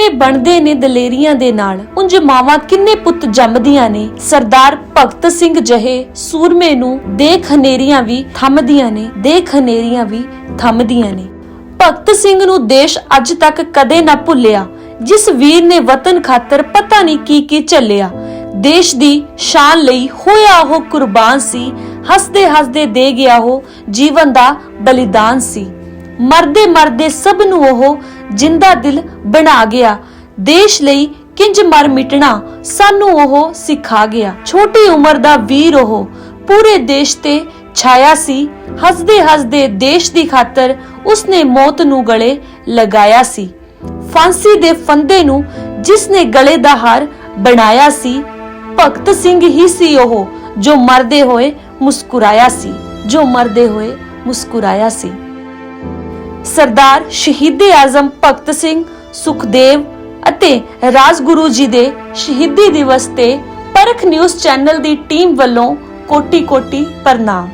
ਕਿਵੇਂ ਬਣਦੇ ਨੇ ਦਲੇਰੀਆਂ ਦੇ ਨਾਲ? ਉਂਝ ਮਾਵਾਂ ਕਿੰਨੇ ਪੁੱਤ ਜੰਮਦੀਆਂ ਨੇ? ਸਰਦਾਰ ਭਗਤ ਸਿੰਘ ਜਹੇ ਸੂਰਮੇ ਨੂੰ ਦੇਖ ਹਨੇਰੀਆਂ ਵੀ ਥੰਮਦੀਆਂ ਨੇ, ਦੇਖ ਹਨੇਰੀਆਂ ਵੀ ਥੰਮਦੀਆਂ ਨੇ। ਭਗਤ ਸਿੰਘ ਨੂੰ ਦੇਸ਼ ਅੱਜ ਤੱਕ ਕਦੇ ਨਾ ਭੁੱਲਿਆ। ਜਿਸ ਵੀਰ ਨੇ ਵਤਨ ਖਾਤਰ ਪਤਾ ਨਹੀਂ ਕੀ ਕੀ ਝੱਲਿਆ। ਦੇਸ਼ ਦੀ ਸ਼ਾਨ ਲਈ ਹੋਇਆ ਉਹ ਕੁਰਬਾਨ ਸੀ। ਹੱਸਦੇ ਹੱਸਦੇ ਦੇ ਗਿਆ ਉਹ ਜੀਵਨ ਦਾ ਬਲੀਦਾਨ ਸੀ। ਮਰਦੇ ਮਰਦੇ ਸਭ ਨੂੰ ਉਹ ਜਿੰਦਾ ਦਿਲ ਬਣਾ ਗਿਆ। ਦੇਸ਼ ਲਈ ਕਿੰਜ ਮਰ ਮਿਟਣਾ, ਸਾਨੂੰ ਉਹ ਸਿਖਾ ਗਿਆ। ਛੋਟੀ ਉਮਰ ਦਾ ਵੀਰ ਉਹ, ਪੂਰੇ ਦੇਸ਼ ਤੇ ਛਾਇਆ ਸੀ। ਹੱਸਦੇ ਹੱਸਦੇ ਦੇਸ਼ ਦੀ ਖਾਤਰ ਉਸਨੇ ਮੌਤ ਨੂੰ ਗਲੇ ਲਗਾਇਆ ਸੀ। ਫਾਂਸੀ ਦੇ ਫੰਦੇ ਨੂੰ ਜਿਸਨੇ ਗਲੇ ਦਾ ਹਾਰ ਬਣਾਇਆ ਸੀ, ਭਗਤ ਸਿੰਘ ਹੀ ਸੀ ਉਹ, ਜੋ ਮਰਦੇ ਹੋਏ ਮੁਸਕਰਾਇਆ ਸੀ। ਜੋ ਮਰਦੇ ਹੋਏ ਮੁਸਕਰਾਇਆ ਸੀ। ਸਰਦਾਰ ਸ਼ਹੀਦੇ ਆਜ਼ਮ ਭਗਤ ਸਿੰਘ, ਸੁਖਦੇਵ ਅਤੇ ਰਾਜਗੁਰੂ ਜੀ ਦੇ ਸ਼ਹੀਦੀ ਦਿਵਸ ਤੇ ਪਰਖ ਨਿਊਜ਼ ਚੈਨਲ ਦੀ ਟੀਮ ਵੱਲੋਂ ਕੋਟੀ ਕੋਟੀ ਪ੍ਰਣਾਮ।